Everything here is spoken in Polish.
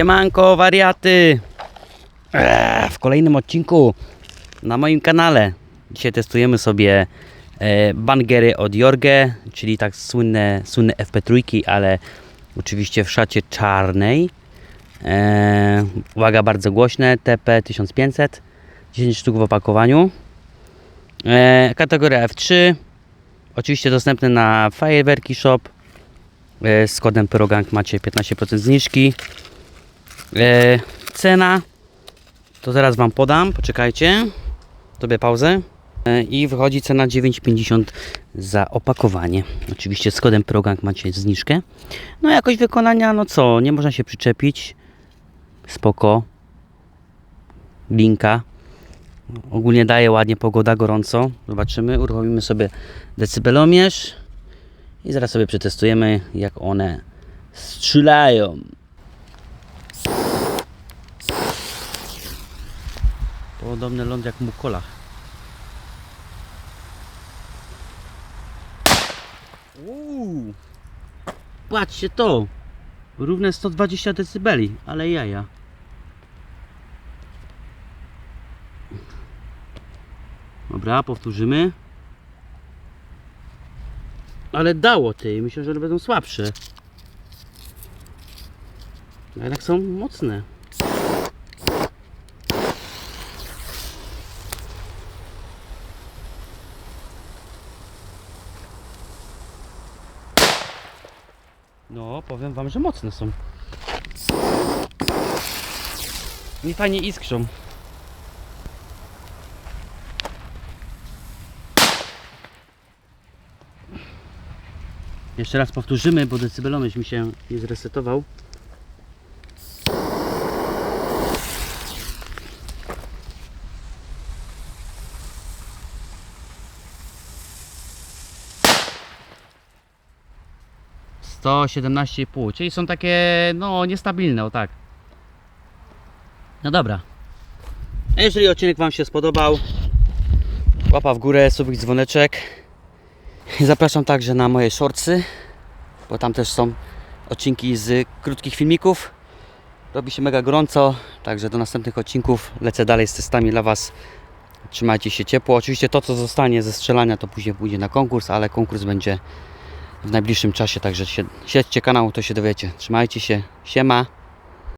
Siemanko, wariaty! Eee, w kolejnym odcinku na moim kanale. Dzisiaj testujemy sobie e, bangery od Jorge, czyli tak słynne, słynne FP3, ale oczywiście w szacie czarnej. E, uwaga, bardzo głośne, TP 1500, 10 sztuk w opakowaniu. E, kategoria F3, oczywiście dostępny na Fajerwerki Shop. Z kodem Pyrogang macie 15% zniżki. E, cena to zaraz Wam podam, poczekajcie. Zrobię pauzę. E, I wychodzi cena 9,50 za opakowanie. Oczywiście z kodem Progang macie zniżkę. No jakość wykonania, no co, nie można się przyczepić. Spoko. Linka. Ogólnie daje ładnie pogoda, gorąco. Zobaczymy, uruchomimy sobie decybelomierz i zaraz sobie przetestujemy jak one strzelają. Podobny ląd jak w Mukolach. Uuu. Patrzcie to! Równe 120 dB, ale jaja. Dobra, powtórzymy. Ale dało ty, myślę, że będą słabsze. A jednak są mocne. No, powiem wam, że mocne są. Nie fajnie iskrzą. Jeszcze raz powtórzymy, bo decybelomierz mi się nie zresetował. Sto siedemnaście i pół, czyli są takie no niestabilne, o tak. No dobra. A jeżeli odcinek Wam się spodobał, łapa w górę, subik, dzwoneczek. Zapraszam także na moje shortsy, bo tam też są odcinki z krótkich filmików. Robi się mega gorąco, także do następnych odcinków lecę dalej z testami dla Was. Trzymajcie się ciepło. Oczywiście to, co zostanie ze strzelania, to później pójdzie na konkurs, ale konkurs będzie w najbliższym czasie, także śledźcie kanał, to się dowiecie. Trzymajcie się, siema.